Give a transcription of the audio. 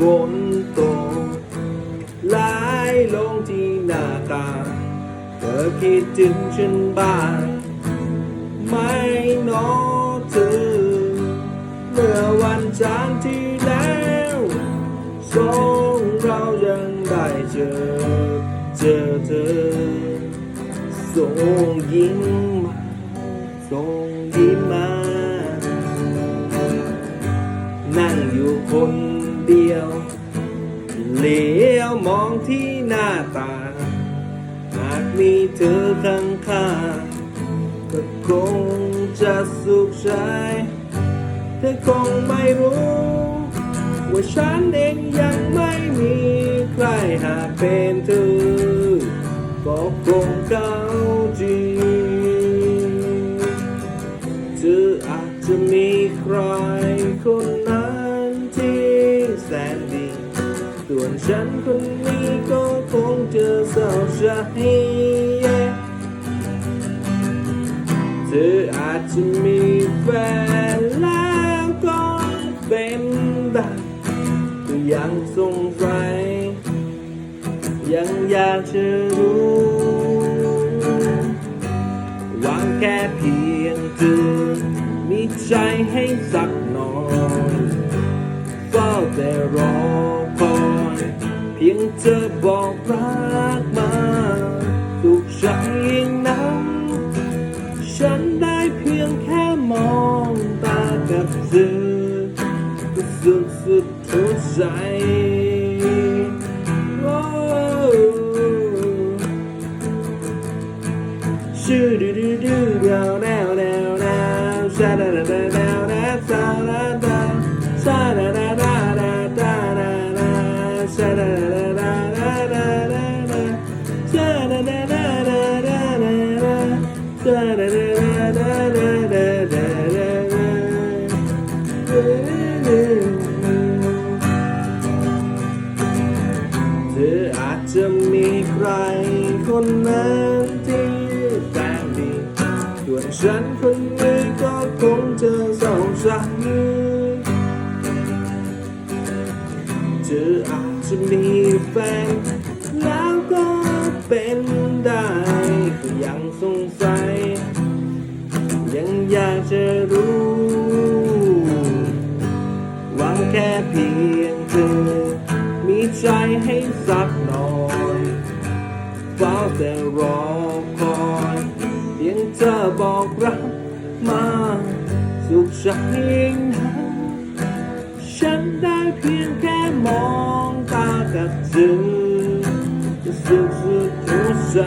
ฝนตกไหลลงที่หน้าตา เธอคิดถึงฉันบ้างไหม่นอเธอเมื่อวันจันทร์ที่แล้วสองเรายังได้เจอ เจอเธอส่งยิ้มมาส่งยิ้มมา นั่งอยู่คน เดียวเหลียวมองที่หน้าตา หากมีเธอข้างข้างก็คงจะสุขใจ เธอคงไม่รู้ ว่าฉันเองยังไม่มีใครหากเป็นเธอก็คงเข้าใจเธออาจจะมีใครคนนั้น ฉันคนนี้ก็คงจะเศร้าใจเธออาจจะมีแฟนแล้วก็เป็นได้ก็ยังสงสัยยังอยากจะรู้หวังแค่เพียงเธอมีใจให้สักหน่อยเฝ้าแต่รอ พียงเธอบอกรักมาสุขใจยิ่งนั้น ฉันได้เพียงแค่มองตากับเธอก็สุดสุดทุกใจโอ้ชื่อดูดูดูเดีย ออาจจะมีใครคนนั้นที่แสนดีส่วนฉันคนนี้ก็คงจะเศร้าใจเธออาจจะมีแฟนแล้วก็เป็นได้ก็ยังสงสัย ยังอยากจะรู้ ใจให้สักหน่อยเฝ้าแต่รอคอยเพียงเธอบอกรักมาสุขใจนะฉันได้เพียงแค่มองตากับเธอจะสุขสุดหัวใจ